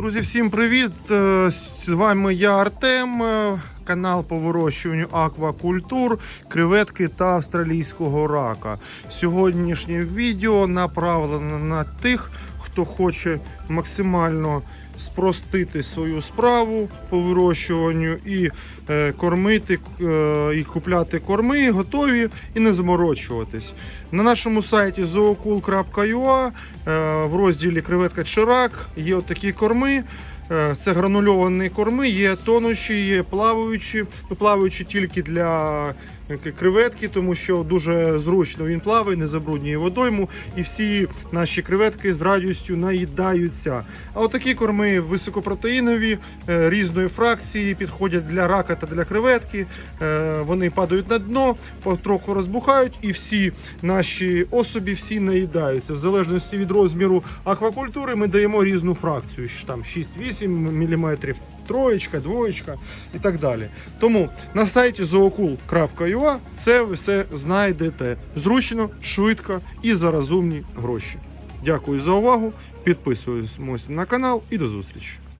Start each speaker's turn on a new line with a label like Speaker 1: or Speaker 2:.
Speaker 1: Друзі, всім привіт! Е, З вами я Артем, е, канал по вирощуванню аквакультур, креветки та австралійського рака. Сьогоднішнє відео направлено на тих, хто хоче максимально спростити свою справу по вирощуванню і е, кормити, е, і купляти корми готові і не заморочуватись. На нашому сайті zoocool.ua е, в розділі креветка чи рак є отакі корми. Це гранульовані корми, є тонущі, є плаваючі. Ну, плаваючі тільки для креветки, тому що дуже зручно він плаває, не забруднює водойму, і всі наші креветки з радістю наїдаються. А отакі корми високопротеїнові, е, різної фракції, підходять для рака та для креветки. Е, Вони падають на дно, потроху розбухають, і всі наші особі всі наїдаються. В залежності від розміру аквакультури ми даємо різну фракцію. Там 6-8 мм, троєчка, двоєчка і так далі. Тому на сайті zoocool.ua це ви все знайдете зручно, швидко і за розумні гроші. Дякую за увагу. Підписуємося на канал і до зустрічі.